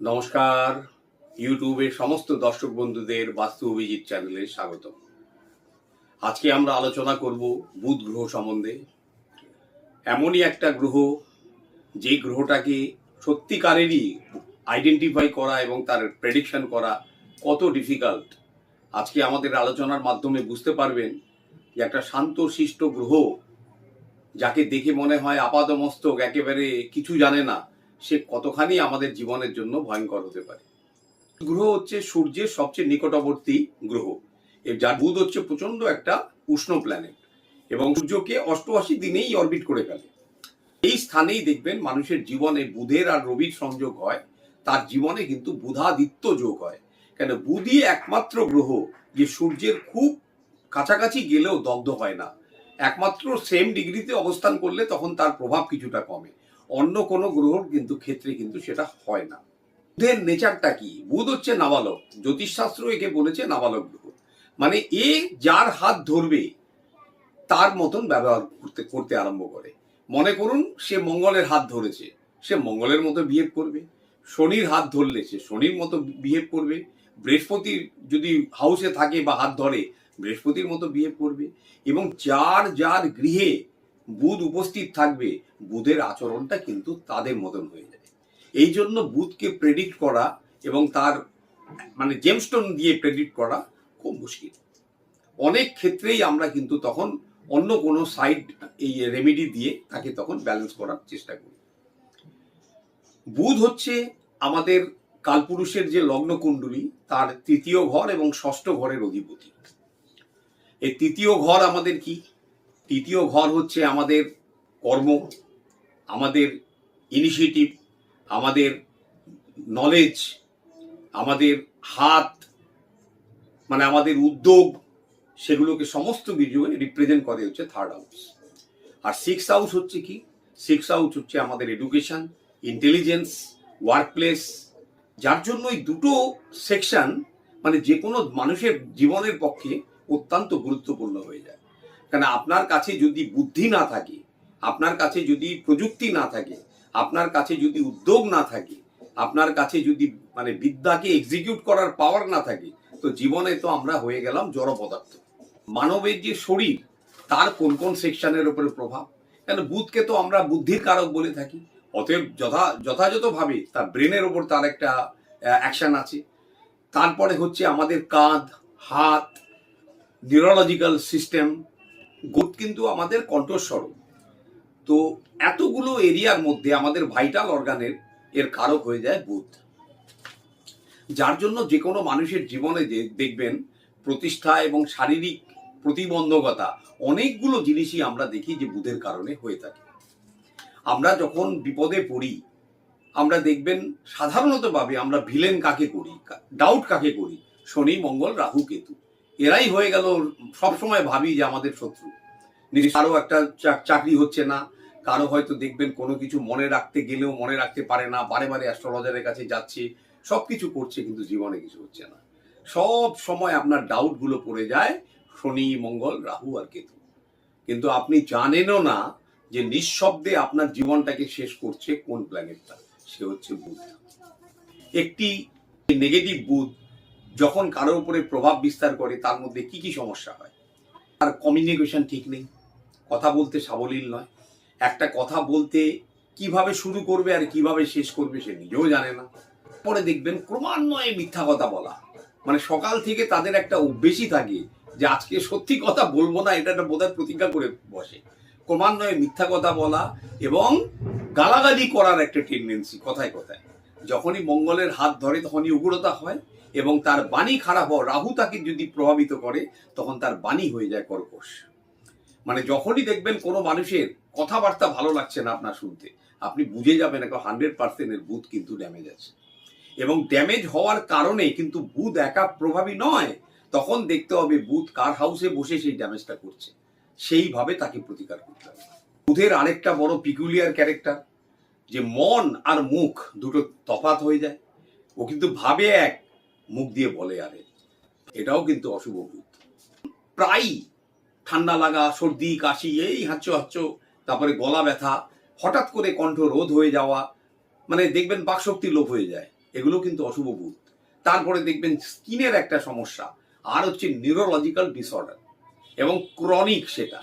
নমস্কার। ইউটিউবের সমস্ত দর্শক বন্ধুদের বাস্তু অভিজিৎ চ্যানেলে স্বাগত আজকে আমরা আলোচনা করব বুধ গ্রহ সম্বন্ধে। এমনই একটা গ্রহ, যে গ্রহটাকে সত্যিকারেরই আইডেন্টিফাই করা এবং তার প্রেডিকশন করা কত ডিফিকাল্ট আজকে আমাদের আলোচনার মাধ্যমে বুঝতে পারবেন যে একটা শান্ত শিষ্ট গ্রহ, যাকে দেখে মনে হয় আপাদমস্তক, একেবারে কিছু জানে না সে কতখানি আমাদের জীবনের জন্য ভয়ঙ্কর হতে পারে। গ্রহ হচ্ছে সূর্যের সবচেয়ে নিকটবর্তী গ্রহ। যার বুধ হচ্ছে প্রচণ্ড একটা উষ্ণ প্ল্যানেট এবং সূর্যকে অষ্টআশি দিনেই অরবিট করে ফেলে। এই স্থানেই দেখবেন মানুষের জীবনে বুধের আর রবির সংযোগ হয়, তার জীবনে কিন্তু বুধাদিত্য যোগ হয়। কেন? বুধই একমাত্র গ্রহ যে সূর্যের খুব কাছাকাছি গেলেও দগ্ধ হয় না। একমাত্র সেম ডিগ্রিতে অবস্থান করলে তখন তার প্রভাব কিছুটা কমে। অন্য কোনো গ্রহর কিন্তু ক্ষেত্রে কিন্তু সেটা হয় না। বুধের নেচারটা কি? বুধ হচ্ছে নাবালক। জ্যোতিষশাস্ত্র একে বলেছে নাবালক গ্রহ। মানে এ যার হাত ধরবে, তার মতন ব্যবহার করতে করতে আরম্ভ করে। মনে করুন, সে মঙ্গলের হাত ধরেছে। সে মঙ্গলের মতো বিহেভ করবে। শনির হাত ধরলে সে শনির মতো বিহেভ করবে। বৃহস্পতির যদি হাউসে থাকে বা হাত ধরে, বৃহস্পতির মতো বিহেভ করবে। এবং যার যার গৃহে বুধ উপস্থিত থাকবে, বুধের আচরণটা কিন্তু তাদের মতন হয়ে যায় এই জন্য বুধকে প্রেডিক্ট করা এবং তার মানে জেমস্টোন দিয়ে প্রেডিক্ট করা খুব মুশকিল। অনেক ক্ষেত্রেই আমরা কিন্তু তখন অন্য কোনো সাইড এই রেমেডি দিয়ে তাকে তখন ব্যালেন্স করার চেষ্টা করি। বুধ হচ্ছে আমাদের কালপুরুষের যে লগ্ন কুণ্ডলী, তার তৃতীয় ঘর এবং ষষ্ঠ ঘরের অধিপতি। এই তৃতীয় ঘর আমাদের কি? তৃতীয় ঘর হচ্ছে আমাদের কর্ম, আমাদের ইনিশিয়েটিভ আমাদের নলেজ আমাদের হাত মানে আমাদের উদ্যোগ, সেগুলোকে সমস্ত কিছু রিপ্রেজেন্ট করে হচ্ছে থার্ড হাউস আর সিক্স হাউস হচ্ছে কি? সিক্স হাউস হচ্ছে আমাদের এডুকেশন ইন্টেলিজেন্স ওয়ার্ক প্লেস যার জন্য এই দুটো সেকশন মানে যে কোনো মানুষের জীবনের পক্ষে অত্যন্ত গুরুত্বপূর্ণ হয়ে যায়। কারণ আপনার কাছে যদি বুদ্ধি না থাকে, আপনার কাছে যদি প্রযুক্তি না থাকে, আপনার কাছে যদি উদ্যোগ না থাকে, আপনার কাছে যদি মানে বিদ্যাকে এক্সিকিউট করার পাওয়ার না থাকে, তো জীবনে তো আমরা হয়ে গেলাম জড় পদার্থ। মানবের যে শরীর, তার কোন কোন সেকশনের উপরে প্রভাব? কেন বুধকে তো আমরা বুদ্ধির কারক বলে থাকি, অতএব যথা, যথাযথভাবে তার ব্রেনের ওপর তার একটা অ্যাকশন আছে। তারপরে হচ্ছে আমাদের কাঁধ, হাত নিউরোলজিক্যাল সিস্টেম বুধ কিন্তু আমাদের কণ্ঠস্বর। তো এতগুলো এরিয়ার মধ্যে আমাদের ভাইটাল অর্গানের এর কারক হয়ে যায় বুধ যার জন্য যে কোনো মানুষের জীবনে যে দেখবেন প্রতিষ্ঠা এবং শারীরিক প্রতিবন্ধকতা অনেকগুলো জিনিসই আমরা দেখি যে বুধের কারণে হয়ে থাকে। আমরা যখন বিপদে পড়ি, আমরা দেখবেন সাধারণতভাবে আমরা ভিলেন কাকে করি ডাউট কাকে করি? শনি, মঙ্গল, রাহু, কেতু। এরাই হয়ে গেল সবসময় ভাবি যে আমাদের শত্রু। কারও একটা চাকরি হচ্ছে না, কারও হয়তো দেখবেন কোনো কিছু মনে রাখতে গেলেও মনে রাখতে পারে না, বারে বারে অ্যাস্ট্রোলজারের কাছে যাচ্ছে সব কিছু করছে কিন্তু জীবনে কিছু হচ্ছে না। সব সময় আপনার ডাউটগুলো পড়ে যায়, শনি, মঙ্গল, রাহু আর কেতু। কিন্তু আপনি জানেনও না যে নিঃশব্দে আপনার জীবনটাকে শেষ করছে কোন প্ল্যানেটটা সে হচ্ছে বুধ। একটি নেগেটিভ বুধ যখন কারোর উপরে প্রভাব বিস্তার করে, তার মধ্যে কি কি সমস্যা হয়? তার কমিউনিকেশন ঠিক নেই। কথা বলতে সাবলীল নয়। একটা কথা বলতে কীভাবে শুরু করবে আর কীভাবে শেষ করবে সে নিজেও জানে না। পরে দেখবেন ক্রমান্বয়ে মিথ্যা কথা বলা। মানে সকাল থেকে তাদের একটা অভ্যেসই থাকে যে আজকে সত্যি কথা বলব না, এটা একটা বোধহয় প্রতিজ্ঞা করে বসে। ক্রমান্বয়ে মিথ্যা কথা বলা এবং গালাগালি করার একটা টেন্ডেন্সি কথায় কথায়। যখনই মঙ্গলের হাত ধরে, তখনই উগ্রতা হয়। এবং তার বাণী খারাপ হওয়া রাহু তাকে যদি প্রভাবিত করে, তখন তার বাণী হয়ে যায় কর্কশ। মানে যখনই দেখবেন কোনো মানুষের কথাবার্তা ভালো লাগছে না আপনার শুনতে, আপনি বুঝে যাবেন একটা হান্ড্রেড পার্সেন্টের বুথ কিন্তু ড্যামেজ আছে। এবং ড্যামেজ হওয়ার কারণে কিন্তু বুধ একা প্রভাবী নয়, তখন দেখতে হবে বুধ কার হাউসে বসে সেই ড্যামেজটা করছে। সেইভাবে তাকে প্রতিকার করতে হবে। বুধের আরেকটা বড় পিকুলিয়ার ক্যারেক্টার যে মন আর মুখ দুটো তফাত হয়ে যায়। ও কিন্তু ভাবে এক মুখ দিয়ে বলে, আরে, এটাও কিন্তু অশুভ বুধ প্রায়ই ঠান্ডা লাগা, সর্দি, কাশি, এই হাঁচ্ছ হাঁচ্ছ তারপরে গলা ব্যথা, হঠাৎ করে কণ্ঠ রোধ হয়ে যাওয়া মানে দেখবেন বাকশক্তি লোপ হয়ে যায়। এগুলো কিন্তু অশুভ বুধ তারপরে দেখবেন স্কিনের একটা সমস্যা, আর হচ্ছে নিউরোলজিক্যাল ডিসঅর্ডার এবং ক্রনিক সেটা।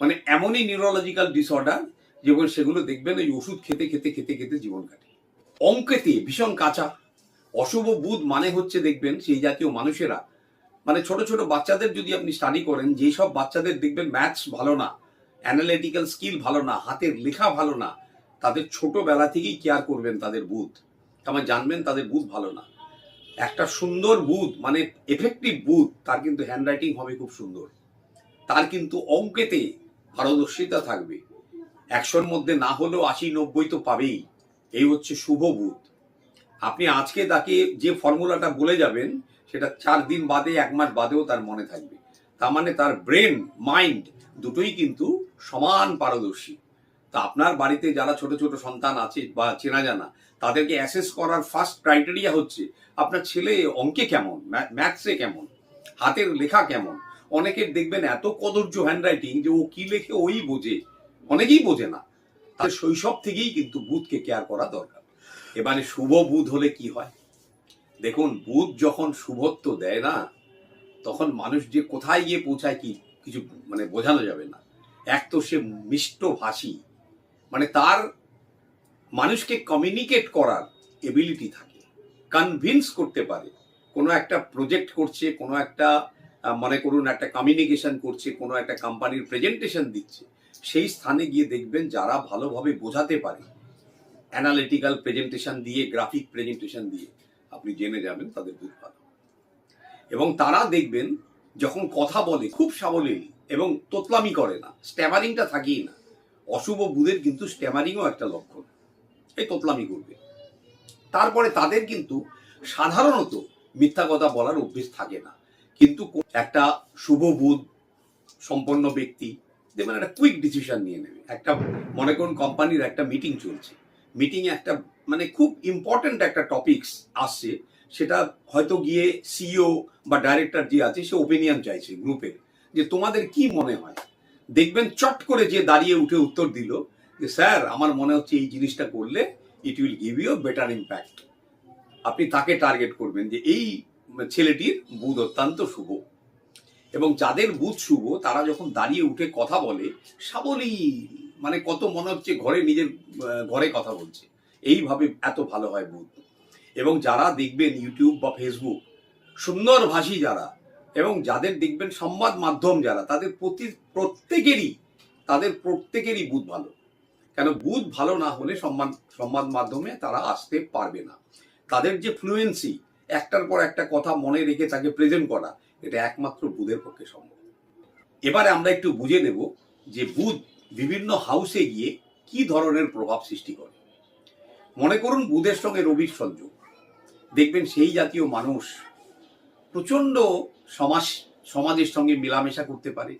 মানে এমনই নিউরোলজিক্যাল ডিসঅর্ডার যেমন সেগুলো দেখবেন ওই ওষুধ খেতে খেতে খেতে খেতে জীবন কাটে। অঙ্কেতে ভীষণ কাঁচা অশুভ বুধ মানে হচ্ছে দেখবেন সেই জাতীয় মানুষেরা। মানে ছোট ছোট বাচ্চাদের যদি আপনি স্টাডি করেন যেসব বাচ্চাদের দেখবেন ম্যাথস ভালো না অ্যানালিটিক্যাল স্কিল ভালো না, হাতের লেখা ভালো না, তাদের ছোটবেলা থেকেই কেয়ার করবেন তাদের বুধ। আমার জানবেন তাদের বুধ ভালো না। একটা সুন্দর বুধ মানে এফেক্টিভ বুধ, তার কিন্তু হ্যান্ডরাইটিং হবে খুব সুন্দর। তার কিন্তু অঙ্কেতে পারদর্শিতা থাকবে। একশোর মধ্যে না হলেও আশি নব্বই তো পাবেই। এই হচ্ছে শুভ বুধ। আপনি আজকে তাকে যে ফর্মুলাটা বলে যাবেন, সেটা চার দিন বাদে, এক মাস বাদেও তার মনে থাকবে। তার মানে তার ব্রেন, মাইন্ড দুটোই কিন্তু সমান পারদর্শী। তা আপনার বাড়িতে যারা ছোট ছোট সন্তান আছে বা চেনা জানা, তাদেরকে অ্যাসেস করার ফার্স্ট ক্রাইটেরিয়া হচ্ছে, আপনার ছেলে অঙ্কে কেমন ম্যাথসে কেমন, হাতের লেখা কেমন? অনেকের দেখবেন এত কদর্য হ্যান্ডরাইটিং যে ও কি লেখে ওই বোঝে, অনেকেই বোঝে না। তার শৈশব থেকেই কিন্তু বুথকে কেয়ার করা দরকার। এবারে শুভ বুধ হলে কি হয়? দেখুন, বুধ যখন শুভত্ব দেয় না, তখন মানুষ যে কোথায় গিয়ে পৌঁছায় কি কিছু মানে বোঝানো যাবে না। এক তো সে মিষ্ট ভাষী মানে তার মানুষকে কমিউনিকেট করার এবিলিটি থাকে কনভিন্স করতে পারে। কোনো একটা প্রজেক্ট করছে, কোনো একটা মনে করুন, একটা কমিউনিকেশন করছে, কোনো একটা কোম্পানির প্রেজেন্টেশন দিচ্ছে, সেই স্থানে গিয়ে দেখবেন যারা ভালোভাবে বোঝাতে পারে অ্যানালিটিক্যাল প্রেজেন্টেশন দিয়ে গ্রাফিক প্রেজেন্টেশন দিয়ে আপনি জেনে যাবেন তাদের বুধ ভালো এবং তারা দেখবেন যখন কথা বলে খুব সাবলীল এবং তোতলামি করে না, স্ট্যামারিংটা থাকেই না, অশুভ বুধের কিন্তু স্ট্যামারিংও একটা লক্ষণ। এই তোতলামি করবে। তারপরে তাদের কিন্তু সাধারণত মিথ্যা কথা বলার অভ্যেস থাকে না। কিন্তু একটা শুভ বুধ সম্পন্ন ব্যক্তি, দেখবেন একটা কুইক ডিসিশন নিয়ে নেবে। একটা, মনে করুন কোম্পানির একটা মিটিং চলছে। মিটিংয়ে একটা মানে খুব ইম্পর্ট্যান্ট একটা টপিকস আসছে। সেটা হয়তো গিয়ে সিইও বা ডাইরেক্টর যে আছে, সে ওপিনিয়ন চাইছে গ্রুপের যে তোমাদের কি মনে হয়? দেখবেন চট করে যে দাঁড়িয়ে উঠে উত্তর দিল যে, স্যার, আমার মনে হচ্ছে এই জিনিসটা করলে it will give you better impact আপনি তাকে টার্গেট করবেন যে, এই ছেলেটির বুধ অত্যন্ত শুভ। এবং যাদের বুধ শুভ, তারা যখন দাঁড়িয়ে উঠে কথা বলে, সাবলীল মানে কত মনে হচ্ছে ঘরে নিজের ঘরে কথা বলছে। এইভাবে এত ভালো হয় বুধ এবং যারা দেখবেন ইউটিউব বা ফেসবুক, সুন্দর ভাষী যারা, এবং যাদের দেখবেন সংবাদ মাধ্যম যারা, তাদের প্রতি, প্রত্যেকেরই, তাদের প্রত্যেকেরই বুধ ভালো। কেন বুধ ভালো না হলে সংবাদ সংবাদ মাধ্যমে তারা আসতে পারবে না। তাদের যে ফ্লুয়েন্সি একটার পর একটা কথা মনে রেখে তাকে প্রেজেন্ট করা, এটা একমাত্র বুধের পক্ষে সম্ভব। এবারে আমরা একটু বুঝে নেব যে বুধ বিভিন্ন হাউসে গিয়ে কি ধরনের প্রভাব সৃষ্টি করে? মনে করুন বুধের সঙ্গে রবির সংযোগ। দেখবেন সেই জাতীয় মানুষ প্রচণ্ড সমাজ, সমাজের সঙ্গে মেলামেশা করতে পারে।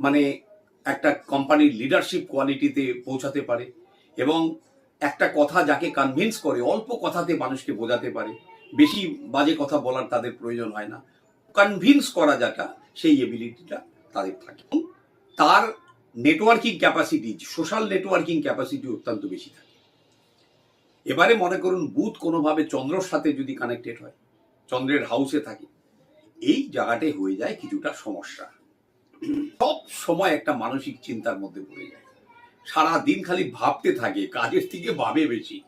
মানে একটা কোম্পানির লিডারশিপ কোয়ালিটিতে পৌঁছাতে পারে এবং একটা কথা যাকে কনভিন্স করে, অল্প কথাতে মানুষকে বোঝাতে পারে। বেশি বাজে কথা বলার তাদের প্রয়োজন হয় না। কনভিন্স করা যাটা, সেই এবিলিটিটা তাদের থাকে। তার networking capacity, social networking capacity অত্যন্ত বেশি থাকে। এবারে মনে করুন বুধ কোনোভাবে চন্দ্রর সাথে যদি কানেক্টেড হয়, চন্দ্রের হাউসে থাকে, এই জায়গাটায় হয়ে যায় কিছুটা সমস্যা। সব সময় একটা মানসিক চিন্তার মধ্যে পড়ে যায়। সারা দিন খালি ভাবতে থাকে, কাজের থেকে ভাবে বেশি।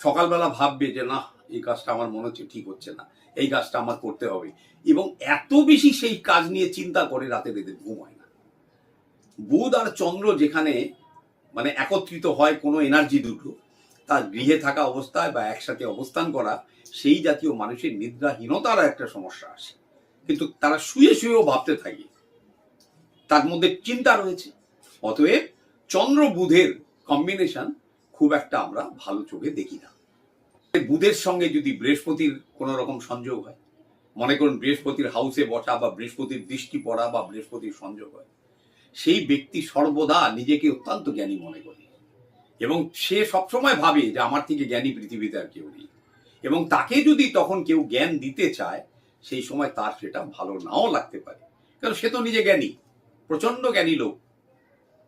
সকালবেলা ভাববে যে না এই কাজটা আমার মনে হচ্ছে ঠিক হচ্ছে না, এই কাজটা আমার করতে হবে। এবং এত বেশি সেই কাজ নিয়ে চিন্তা করে রাতে এদের ঘুম হয় বুধ আর চন্দ্র যেখানে মানে একত্রিত হয় কোনো এনার্জি দুটো, তার গৃহে থাকা অবস্থায় বা একসাথে অবস্থান করা, সেই জাতীয় মানুষের নিদ্রাহীনতার একটা সমস্যা আসে। কিন্তু তারা শুয়ে শুয়েও ভাবতে থাকে। তার মধ্যে চিন্তা রয়েছে। অতএব চন্দ্র বুধের কম্বিনেশন খুব একটা আমরা ভালো চোখে দেখি না। বুধের সঙ্গে যদি বৃহস্পতির কোনো রকম সংযোগ হয়, মনে করুন বৃহস্পতির হাউসে বসা বা বৃহস্পতির দৃষ্টি পড়া বা বৃহস্পতির সংযোগ হয় সেই ব্যক্তি সর্বদা নিজেকে অত্যন্ত জ্ঞানী মনে করে। এবং সে সবসময় ভাবে যে আমার থেকে জ্ঞানী পৃথিবীতে আর কেউ নেই। এবং তাকে যদি তখন কেউ জ্ঞান দিতে চায়, সেই সময় তার সেটা ভালো নাও লাগতে পারে। কারণ সে তো নিজে জ্ঞানী প্রচণ্ড জ্ঞানী লোক।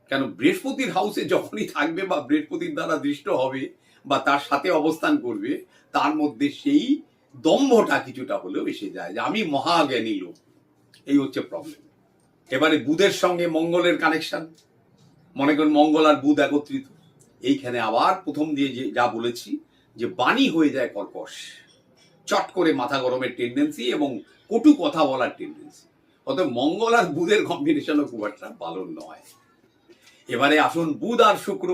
কেন বৃহস্পতির হাউসে যখনই থাকবে বা বৃহস্পতির দ্বারা দৃষ্ট হবে বা তার সাথে অবস্থান করবে, তার মধ্যে সেই দম্ভটা কিছুটা হলেও এসে যায় যে আমি মহাজ্ঞানী লোক। এই হচ্ছে প্রবলেম এবারে বুধের সঙ্গে মঙ্গলের কানেকশন মনে করেন, মঙ্গল আর বুধ একত্রিত। এইখানে আবার প্রথম দিয়ে যে যা বলেছি, যে বাণী হয়ে যায় কর্কশ। চট করে মাথা গরমের টেন্ডেন্সি এবং কটু কথা বলার টেন্ডেন্সি অতএব মঙ্গল আর বুধের কম্বিনেশনও খুব একটা ভালো নয়। এবারে আসুন বুধ আর শুক্র।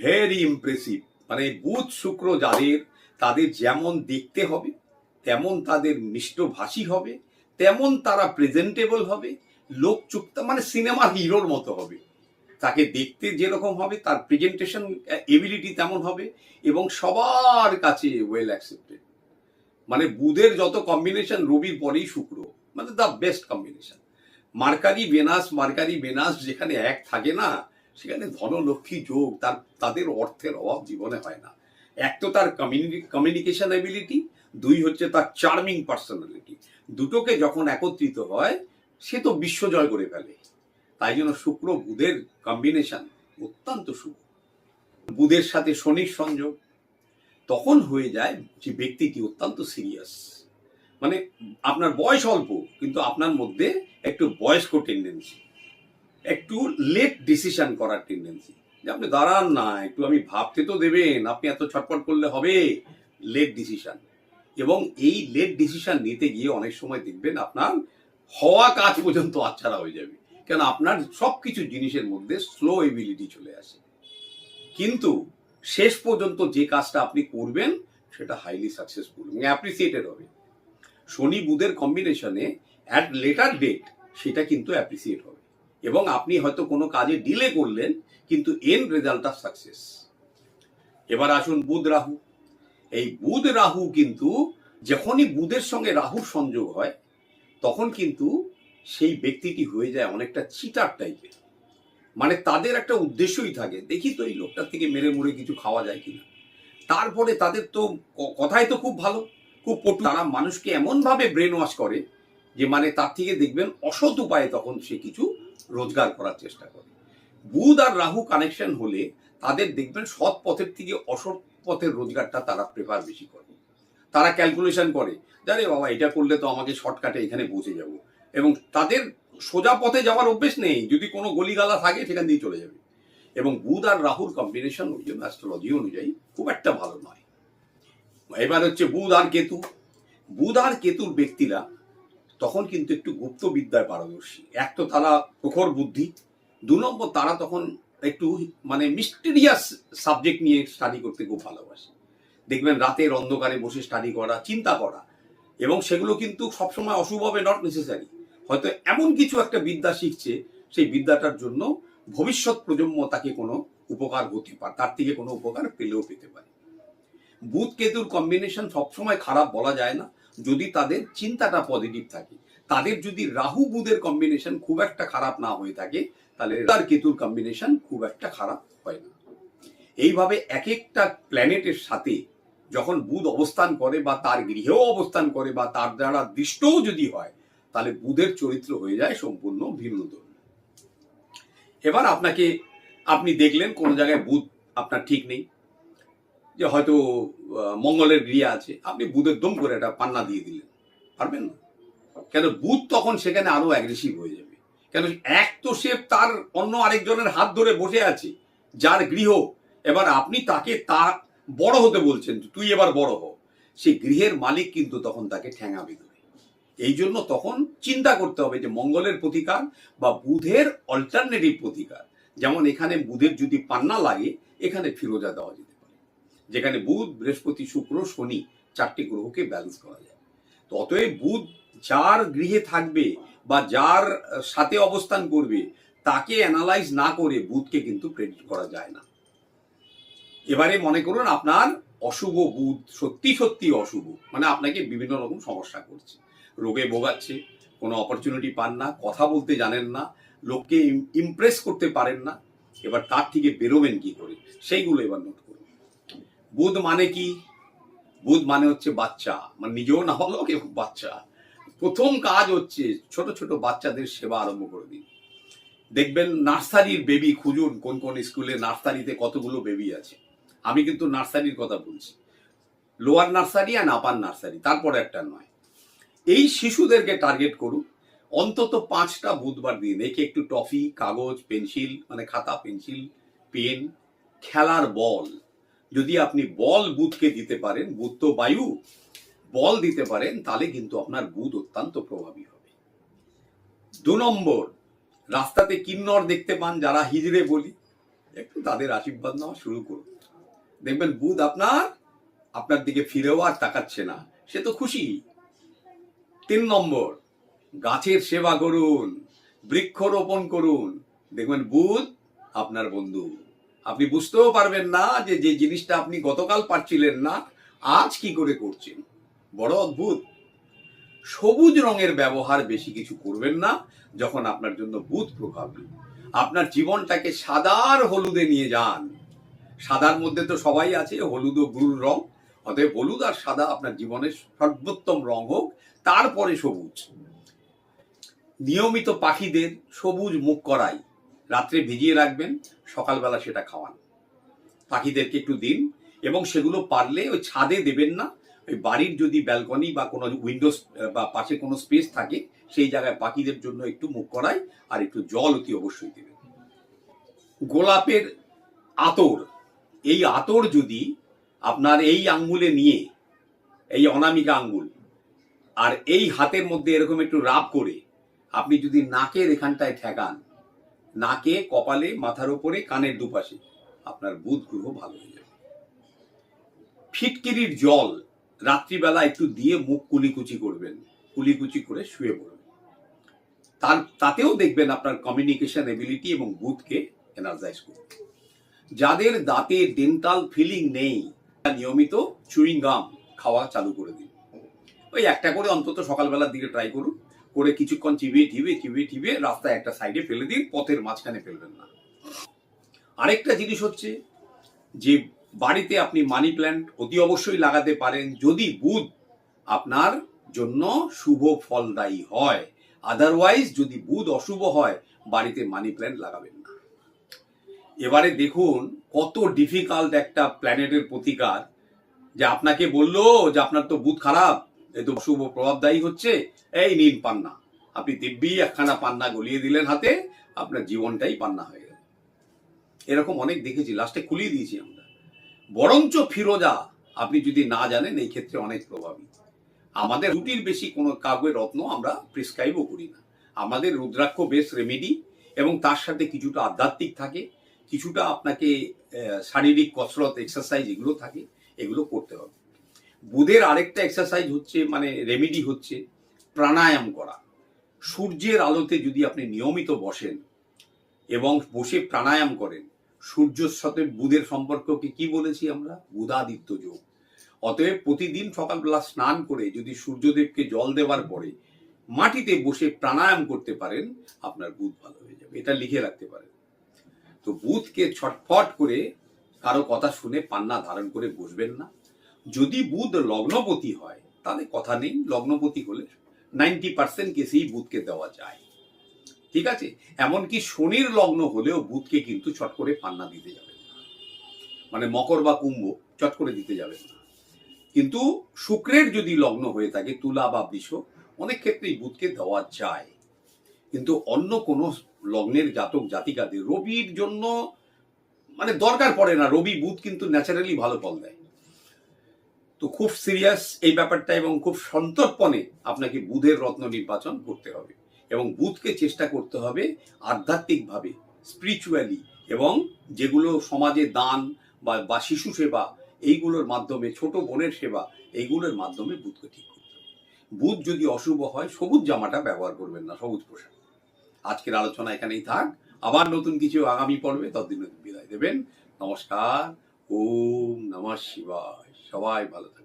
ভেরি ইমপ্রেসিভ মানে বুধ, শুক্র যাদের, তাদের যেমন দেখতে হবে, তেমন তাদের মিষ্টভাষী হবে, তেমন তারা প্রেজেন্টেবল হবে লোক চুক্তা মানে সিনেমার হিরোর মতো হবে। তাকে দেখতে যেরকম হবে, তার প্রেজেন্টেশন এবিলিটি তেমন হবে এবং সবার কাছে ওয়েল অ্যাকসেপ্টেড মানে বুধের যত কম্বিনেশন রবির পরেই শুক্র। মানে the best combination mercury venus mercury venus যেখানে এক থাকে না, সেখানে ধনলক্ষ্মী যোগ, তার, তাদের অর্থের অভাব জীবনে হয় না। এক তো তার কমিউনিকেশন এবিলিটি দুই হচ্ছে তার চার্মিং পার্সোনালিটি দুটোকে যখন একত্রিত হয় সে তো বিশ্ব জয় করে ফেলে। তাই জন্য শুক্র বুধের কম্বিনেশন অত্যন্ত শুভ। বুধের সাথে শনির সংযোগ। তখন হয়ে যায় যে ব্যক্তিটি অত্যন্ত সিরিয়াস মানে আপনার বয়স অল্প, কিন্তু আপনার মধ্যে একটু বয়স্ক টেন্ডেন্সি একটু লেট ডিসিশন করার টেন্ডেন্সি যে আপনি দাঁড়ান না, একটু আমি ভাবতে তো দেবেন, আপনি এত ছটপট করলে হবে। লেট ডিসিশন এবং এই লেট ডিসিশন নিতে গিয়ে অনেক সময় দেখবেন আপনার হওয়া কাজ পর্যন্ত আচ্ছাড়া হয়ে যাবে। কেন? আপনার সব কিছু জিনিসের মধ্যে স্লো এবিলিটি চলে আসে। কিন্তু শেষ পর্যন্ত যে কাজটা আপনি করবেন, সেটা হাইলি সাকসেসফুল এবং অ্যাপ্রিসিয়েটেড হবে। শনি বুধের কম্বিনেশনে অ্যাট লেটার ডেট সেটা কিন্তু অ্যাপ্রিসিয়েট হবে। এবং আপনি হয়তো কোনো কাজে ডিলে করলেন, কিন্তু এন রেজাল্টটা সাকসেস এবার আসুন বুধ রাহু। এই বুধ রাহু কিন্তু যখনই বুধের সঙ্গে রাহুর সংযোগ হয় তখন কিন্তু সেই ব্যক্তিটি হয়ে যায় অনেকটা চিটার টাইপের মানে তাদের একটা উদ্দেশ্যই থাকে, দেখি তো এই লোকটার থেকে মেরে মুড়ে কিছু খাওয়া যায় কিনা। তারপরে তাদের তো কথাই তো খুব ভালো, খুব পটু। তারা মানুষকে এমনভাবে ব্রেন ওয়াশ করে যে মানে তার থেকে দেখবেন অসৎ উপায়ে তখন সে কিছু রোজগার করার চেষ্টা করে। বুধ আর রাহু কানেকশন হলে তাদের দেখবেন সৎ পথের থেকে অসৎ পথের রোজগারটা তারা প্রেফার বেশি করে। তারা ক্যালকুলেশন করে। জানে বাবা, এটা করলে তো আমাকে শর্টকাটে এখানে পৌঁছে যাব। এবং তাদের সোজা পথে যাওয়ার অভ্যেস নেই। যদি কোনো গলিগালা থাকে, সেখান দিয়ে চলে যাবে। এবং বুধ আর রাহুর কম্বিনেশন ওই জন্য অ্যাস্ট্রোলজি অনুযায়ী খুব একটা ভালো নয়। এবার হচ্ছে বুধ আর কেতু। বুধ আর কেতুর ব্যক্তিরা তখন কিন্তু একটু গুপ্ত বিদ্যায় পারদর্শী। এক তো তারা প্রখর বুদ্ধি। দু নম্বর, তারা তখন একটু মানে মিস্টেরিয়াস সাবজেক্ট নিয়ে স্টাডি করতে খুব ভালোবাসে। দেখবেন রাতের অন্ধকারে বসে স্টাডি করা, চিন্তা করা। এবং সেগুলো কিন্তু সবসময় অশুভ হবে নট নেসেসারি হয়তো এমন কিছু একটা বিদ্যা শিখছে, সেই বিদ্যাটার জন্য ভবিষ্যৎ প্রজন্ম তাকে কোনো উপকার হতে পারে, তার থেকে কোনো উপকার পেলেও পেতে পারে। বুধ কেতুর কম্বিনেশন সবসময় খারাপ বলা যায় না। যদি তাদের চিন্তাটা পজিটিভ থাকে, তাদের যদি রাহু বুধের কম্বিনেশন খুব একটা খারাপ না হয়ে থাকে, তাহলে তার কেতুর কম্বিনেশন খুব একটা খারাপ হয় না। এইভাবে এক একটা প্ল্যানেটের সাথে যখন বুধ অবস্থান করে বা তার গৃহেও অবস্থান করে বা তার দ্বারা দৃষ্টও যদি হয়, তাহলে বুধের চরিত্র হয়ে যায় সম্পূর্ণ ভিন্ন এবার আপনাকে, আপনি দেখলেন কোন জায়গায় বুধ আপনার ঠিক নেই, যে হয়তো মঙ্গলের গৃহে আছে, আপনি বুধের দম করে একটা পান্না দিয়ে দিলেন, পারবেন না? কেন বুধ তখন সেখানে আরও অ্যাগ্রেসিভ হয়ে যাবে। কেন এক তো সে তার অন্য আরেকজনের হাত ধরে বসে আছে, যার গৃহ, এবার আপনি তাকে তা বড় হতে বলছেন তুই এবার বড় হ। সেই গৃহের মালিক কিন্তু তখন তাকে ঠ্যাঙাবে দেবে এই জন্য তখন চিন্তা করতে হবে যে মঙ্গলের প্রতিকার বা বুধের অল্টারনেটিভ প্রতিকার। যেমন এখানে বুধের যদি পান্না লাগে, এখানে ফিরোজা দেওয়া যেতে পারে। যেখানে বুধ, বৃহস্পতি, শুক্র, শনি চারটি গ্রহকে ব্যালেন্স করা যায়। তো অতএব বুধ যার গৃহে থাকবে বা যার সাথে অবস্থান করবে, তাকে অ্যানালাইজ না করে বুধকে কিন্তু প্রেডিক্ট করা যায় না। এবারে মনে করুন আপনার অশুভ বুধ, সত্যি সত্যি অশুভ মানে আপনাকে বিভিন্ন রকম সমস্যা করছে। রোগে ভোগাচ্ছে, কোনো অপরচুনিটি পান না, কথা বলতে জানেন না, লোককে ইমপ্রেস করতে পারেন না, এবার তার থেকে বেরোবেন কি করে? সেইগুলো এবার নোট করুন। বুধ মানে কি? বুধ মানে হচ্ছে বাচ্চা মানে নিজেও না হলেও কেউ বাচ্চা। প্রথম কাজ হচ্ছে ছোট ছোট বাচ্চাদের সেবা আরম্ভ করে দিন। দেখবেন নার্সারির বেবি খুঁজুন, কোন কোন স্কুলে নার্সারিতে কতগুলো বেবি আছে। আমি কিন্তু নার্সারির কথা বলছি। লোয়ার নার্সারি আর আপার নার্সারি, তারপরে একটা নয়। এই শিশুদেরকে টার্গেট করুন। অন্তত পাঁচটা বুধবার দিন, একে একটু টফি, কাগজ, পেন্সিল মানে খাতা, পেন্সিল, পেন, খেলার বল। যদি আপনি বল বুথকে দিতে পারেন বুথ তো বায়ু, বল দিতে পারেন, তাহলে কিন্তু আপনার বুধ অত্যন্ত প্রভাবী হবে। দু নম্বর, রাস্তাতে কিন্নর দেখতে পান, যারা হিজড়ে বলি, একটু তাদের আশীর্বাদ নেওয়া শুরু করুন। দেখবেন বুধ আপনার আপনার দিকে ফিরেও আর তাকাচ্ছে না। সে তো খুশি। তিন নম্বর, গাছের সেবা করুন, বৃক্ষরোপণ করুন। দেখবেন বুধ আপনার বন্ধু। আপনি বুঝতেও পারবেন না যে যে জিনিসটা আপনি গতকাল পারছিলেন না, আজ কি করে করছেন? বড় অদ্ভুত। সবুজ রঙের ব্যবহার বেশি কিছু করবেন না যখন আপনার জন্য বুধ প্রভাবী। আপনার জীবনটাকে সাদার হলুদে নিয়ে যান। সাদার মধ্যে তো সবাই আছে, হলুদ ও গুরুর রং। অতএব হলুদ আর সাদা আপনার জীবনের সর্বোত্তম রং হোক, তারপরে সবুজ। নিয়মিত পাখিদের সবুজ মুখ করাই, রাত্রে ভিজিয়ে রাখবেন, সকালবেলা সেটা খাওয়ান। পাখিদেরকে একটু দিন, এবং সেগুলো পারলে ওই ছাদে দেবেন না, ওই বাড়ির যদি ব্যালকনি বা কোনো উইন্ডোজ বা পাশে কোনো স্পেস থাকে, সেই জায়গায় পাখিদের জন্য একটু মুখ করাই, আর একটু জল অতি অবশ্যই দেবেন। গোলাপের আতর এই আতর যদি আপনার এই আঙ্গুলে নিয়ে, এই অনামিকা আঙ্গুল, আর এই হাতের মধ্যে এরকম একটু রাব করে আপনি যদি নাকের এখানটায় ঠেকান, নাকে, কপালে, মাথার উপরে কানের দুপাশে, আপনার বুধ গ্রহ ভালো হয়ে যাবে। ফিটকিরির জল রাত্রিবেলা একটু দিয়ে মুখ কুলিকুচি করবেন, কুলিকুচি করে শুয়ে পড়বেন তার, তাতেও দেখবেন আপনার কমিউনিকেশন এবিলিটি এবং বুথকে এনার্জাইজ করবে। যাদের দাঁতে ডেন্টাল ফিলিং নেই নিয়মিত চুইং গাম খাওয়া চালু করে দিন। ওই একটা করে অন্তত সকালবেলার দিকে ট্রাই করুন। করে কিছুক্ষণ চিবিয়ে টিবিয়ে চিবিয়ে টিবিয়ে রাস্তায় একটা সাইডে ফেলে দিন, পথের মাঝখানে ফেলবেন না। আরেকটা জিনিস হচ্ছে যে, বাড়িতে আপনি মানি প্ল্যান্ট অতি অবশ্যই লাগাতে পারেন যদি বুধ আপনার জন্য শুভ ফলদায়ী হয়। আদারওয়াইজ যদি বুধ অশুভ হয়, বাড়িতে মানি প্ল্যান্ট লাগাবেন এবারে দেখুন কত ডিফিকাল্ট একটা প্ল্যানেটের প্রতিকার, যে আপনাকে বলল যে আপনার তো বুধ খারাপ, এ তো শুভ প্রভাবদায়ী হচ্ছে, এই নিন পান্না। আপনি দিব্যি একখানা পান্না গলিয়ে দিলেন হাতে, আপনার জীবনটাই পান্না হয়ে গেল। এরকম অনেক দেখেছি লাস্টে খুলিয়ে দিয়েছি আমরা। বরঞ্চ ফিরোজা, আপনি যদি না জানেন, এই ক্ষেত্রে অনেক প্রভাবী। আমাদের রুটির বেশি কোনো কাব্যের রত্ন আমরা প্রেসক্রাইবও করি না। আমাদের রুদ্রাক্ষ বেশ রেমেডি এবং তার সাথে কিছুটা আধ্যাত্মিক থাকে কিছুটা আপনাকে শারীরিক কসরত এক্সারসাইজ এগুলো থাকে, এগুলো করতে হবে। বুধের আরেকটা এক্সারসাইজ হচ্ছে মানে রেমেডি হচ্ছে প্রাণায়াম করা। সূর্যের আলোতে যদি আপনি নিয়মিত বসেন এবং বসে প্রাণায়াম করেন, সূর্যর সাথে বুধের সম্পর্ককে কি বলেছি আমরা? বুধাদিত্য যোগ। অতএব প্রতিদিন সকালবেলা স্নান করে যদি সূর্যদেবকে জল দেওয়ার পরে মাটিতে বসে প্রাণায়াম করতে পারেন, আপনার বুধ ভালো হয়ে যাবে। এটা লিখে রাখতে পারেন। তো বুধকে ছটফট করে কারও কথা শুনে পান্না ধারণ করে বসবেন না। যদি বুধ লগ্নপতি হয়, তাহলে কথা নেই। লগ্নপতি হলে নাইনটি পার্সেন্ট কেসেই বুধকে দেওয়া যায়। ঠিক আছে? এমনকি শনির লগ্ন হলেও বুধকে কিন্তু চট করে পান্না দিতে যাবেন না। মানে মকর বা কুম্ভ চট করে দিতে যাবেন না। কিন্তু শুক্রের যদি লগ্ন হয়ে থাকে, তুলা বা বৃষ, অনেক ক্ষেত্রেই বুধকে দেওয়া যায়। কিন্তু অন্য কোনো লগ্নের জাতক জাতিকাদের রবির জন্য মানে দরকার পড়ে না। রবি, বুধ কিন্তু ন্যাচারালি ভালো ফল দেয়। তো খুব সিরিয়াস এই ব্যাপারটা এবং খুব সন্তর্পণে আপনাকে বুধের রত্ন নির্বাচন করতে হবে এবং বুধকে চেষ্টা করতে হবে আধ্যাত্মিকভাবে স্পিরিচুয়ালি এবং যেগুলো সমাজে দান বা বা শিশু সেবা এইগুলোর মাধ্যমে, ছোট বোনের সেবা এইগুলোর মাধ্যমে বুধকে ঠিক করতে হবে। বুধ যদি অশুভ হয়, সবুজ জামাটা ব্যবহার করবেন না, সবুজ পোশাক। আজকের আলোচনা এখানেই থাক। আবার নতুন কিছু আগামী পর্বে ততদিন বিদায় দেবেন। নমস্কার, ওম নমঃ শিবায়। সবাই ভালো থাকবেন।